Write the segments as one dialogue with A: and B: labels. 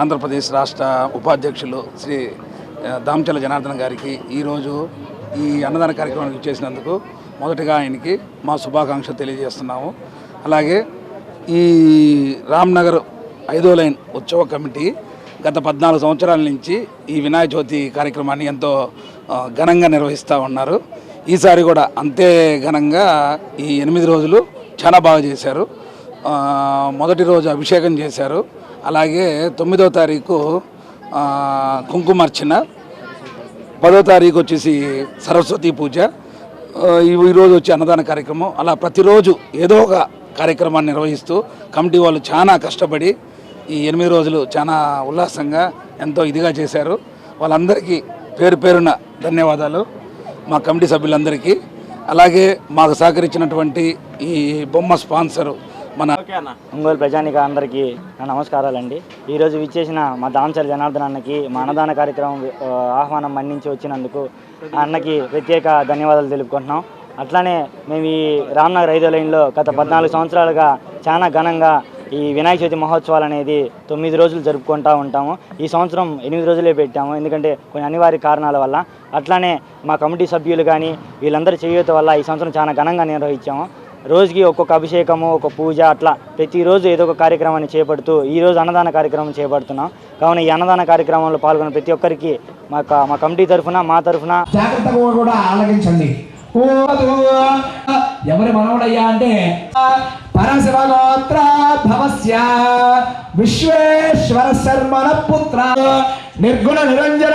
A: ఆంధ్రప్రదేశ్ రాష్ట్ర ఉపాధ్యక్షులు శ్రీ దామచల జనార్దన్ గారికి ఈరోజు ఈ అన్నదాన కార్యక్రమానికి చేసినందుకు మొదటగా ఆయనకి మా శుభాకాంక్షలు తెలియజేస్తున్నాము. అలాగే ఈ రామ్నగర్ ఐదో లైన్ ఉత్సవ కమిటీ గత పద్నాలుగు సంవత్సరాల నుంచి ఈ వినాయక చవితి కార్యక్రమాన్ని ఎంతో ఘనంగా నిర్వహిస్తూ ఉన్నారు. ఈసారి కూడా అంతే ఘనంగా ఈ ఎనిమిది రోజులు చాలా బాగా చేశారు. మొదటి రోజు అభిషేకం చేశారు. అలాగే తొమ్మిదవ తారీఖు కుంకుమార్చన. పదో తారీఖు వచ్చేసి సరస్వతి పూజ. ఈ- ఈరోజు వచ్చి అన్నదాన కార్యక్రమం. అలా ప్రతిరోజు ఏదో ఒక కార్యక్రమాన్ని నిర్వహిస్తూ కమిటీ వాళ్ళు చాలా కష్టపడి ఈ ఎనిమిది రోజులు చాలా ఉల్లాసంగా ఎంతో ఇదిగా చేశారు. వాళ్ళందరికీ పేరు పేరున ధన్యవాదాలు మా కమిటీ సభ్యులందరికీ. అలాగే మాకు సహకరించినటువంటి ఈ బొమ్మ స్పాన్సరు మన
B: ఒంగోలు ప్రజానిక అందరికీ నా నమస్కారాలండి. ఈరోజు విచ్చేసిన మా దామచల జనార్దన్ అన్నకి మా అన్నదాన కార్యక్రమం ఆహ్వానం మన్నించి వచ్చినందుకు అన్నకి ప్రత్యేక ధన్యవాదాలు తెలుపుకుంటున్నాం. అట్లానే మేము ఈ రామ్నగర్ ఐదో లైన్లో గత పద్నాలుగు సంవత్సరాలుగా చాలా ఘనంగా ఈ వినాయక చవితి మహోత్సవాలు అనేది తొమ్మిది రోజులు జరుపుకుంటూ ఉంటాము. ఈ సంవత్సరం ఎనిమిది రోజులే పెట్టాము. ఎందుకంటే కొన్ని అనివార్య కారణాల వల్ల. అట్లానే మా కమిటీ సభ్యులు కానీ వీళ్ళందరి చేయూత వల్ల ఈ సంవత్సరం చాలా ఘనంగా నిర్వహించాము. రోజుకి ఒక్కొక్క అభిషేకము ఒక పూజ అట్లా ప్రతిరోజు ఏదో ఒక కార్యక్రమాన్ని చేపడుతూ ఈరోజు అన్నదాన కార్యక్రమం చేపడుతున్నాం. కావున ఈ అన్నదాన కార్యక్రమంలో పాల్గొన్న ప్రతి ఒక్కరికి మా మా కమిటీ తరఫున మా తరఫున
C: జాగ్రత్తగా కూడా ఆలకించండి. ఎవరి మనవడయ్యా అంటే పరశివగోత్ర భవస్య విశ్వేశ్వర శర్మణ పుత్ర. నిర్గుణ నిరంజన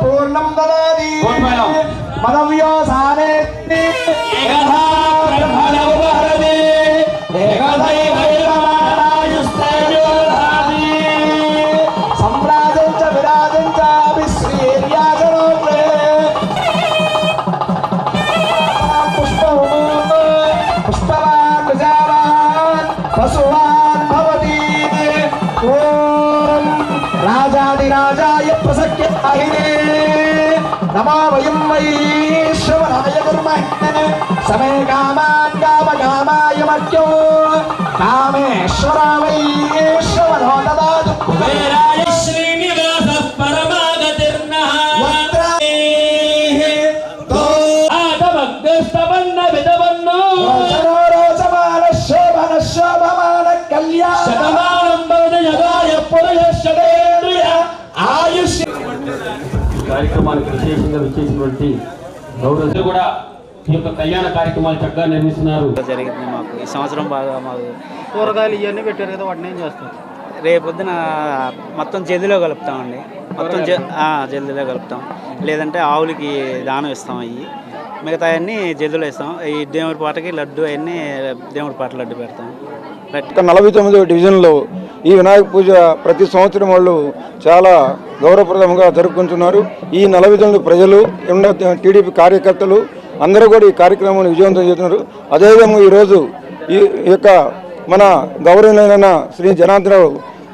C: పూర్ణం దదాది మదవ్యోసానే ప్రసక్య అహినే నమా శ్రవణాయ కుర్మహే సమే కామాన్ కామ కామాయ మర్త్యో కామేశ్వర
D: కార్యక్రమానికి విశేషంగా విచ్చేసినటువంటి గౌరవ కూడా ఈ యొక్క కళ్యాణ కార్యక్రమాలు చక్కగా నిర్మిస్తున్నారు
B: జరిగింది మాకు. ఈ సంవత్సరం బాగా మాకు
E: కూరగాయలు ఇవన్నీ పెట్టారు కదా వాటిని ఏం చేస్తారు?
B: రేపొద్దున మొత్తం జల్దిలో కలుపుతామండి. మొత్తం జల్దిలో కలుపుతాం. లేదంటే ఆవులకి దానం ఇస్తాం అవి మిగతా అన్నీ జల్దిలో ఇస్తాం. ఈ దేవుడి పాటకి లడ్డు అవన్నీ దేవుడి పాట లడ్డు పెడతాం.
F: నలభై తొమ్మిదో డివిజన్లో ఈ వినాయక పూజ ప్రతి సంవత్సరం వాళ్ళు చాలా గౌరవప్రదంగా జరుపుకుంటున్నారు. ఈ నలభై ప్రజలు ఉన్న టీడీపీ కార్యకర్తలు అందరూ కూడా ఈ కార్యక్రమాన్ని విజయవంతం చేస్తున్నారు. అదేవిధంగా ఈరోజు ఈ ఈ యొక్క మన గౌరవనీయులైన శ్రీ జనార్దనరావు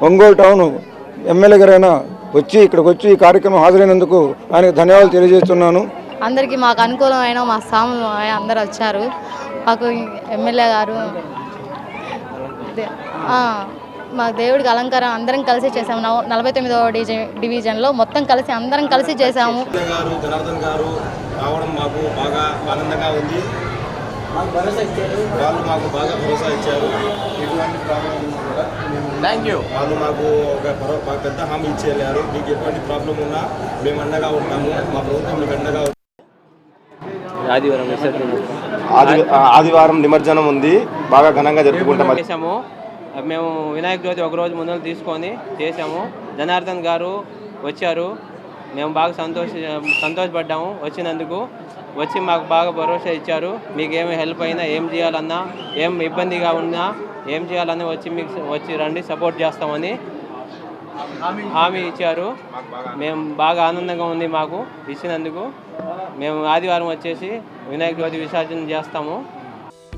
F: ఒంగోలు టౌన్ ఎమ్మెల్యే గారైన వచ్చి ఇక్కడికి వచ్చి ఈ కార్యక్రమం హాజరైనందుకు ఆయనకు ధన్యవాదాలు తెలియజేస్తున్నాను.
G: అందరికీ మాకు అనుకూలమైన మా స్వాములు అందరూ వచ్చారు. మాకు ఎమ్మెల్యే గారు మా దేవుడికి అలంకారం అందరం కలిసి చేసాము నలభై తొమ్మిదవ డిజి- డివిజన్లో మొత్తం కలిసి అందరం కలిసి చేసాము
H: గారు జనార్దన్ గారు రావడం మాకు బాగా ఆనందంగా ఉంది. వాళ్ళు మాకు బాగా భరోసా ఇచ్చారు. ఎటువంటి ప్రాబ్లం ఉన్నా కూడా థ్యాంక్ యూ వాళ్ళు మాకు ఒక పెద్ద హామీ ఇచ్చి వెళ్ళారు మీకు ఎటువంటి ప్రాబ్లం ఉన్నా మేము అండగా ఉంటాము. మా ప్రభుత్వం మీకు అండగా.
D: ఆదివారం
H: ఆదివారం నిమజ్జనం ఉంది. బాగా ఘనంగా జరుపుకుంటాం.
I: చేసాము మేము వినాయక చవితి ఒక రోజు తీసుకొని చేసాము జనార్దన్ గారు వచ్చారు. మేము బాగా సంతోష సంతోషపడ్డాము వచ్చినందుకు. వచ్చి మాకు బాగా భరోసా ఇచ్చారు. మీకు ఏమి హెల్ప్ అయినా ఏం చేయాలన్నా ఏం ఇబ్బందిగా ఉన్నా ఏం చేయాలన్నా వచ్చి మీకు వచ్చి రండి సపోర్ట్ చేస్తామని హామీ ఇచ్చారు. మేము బాగా ఆనందంగా ఉంది మాకు ఇచ్చినందుకు. మేము ఆదివారం వచ్చేసి వినాయక చవితి విసర్జన చేస్తాము.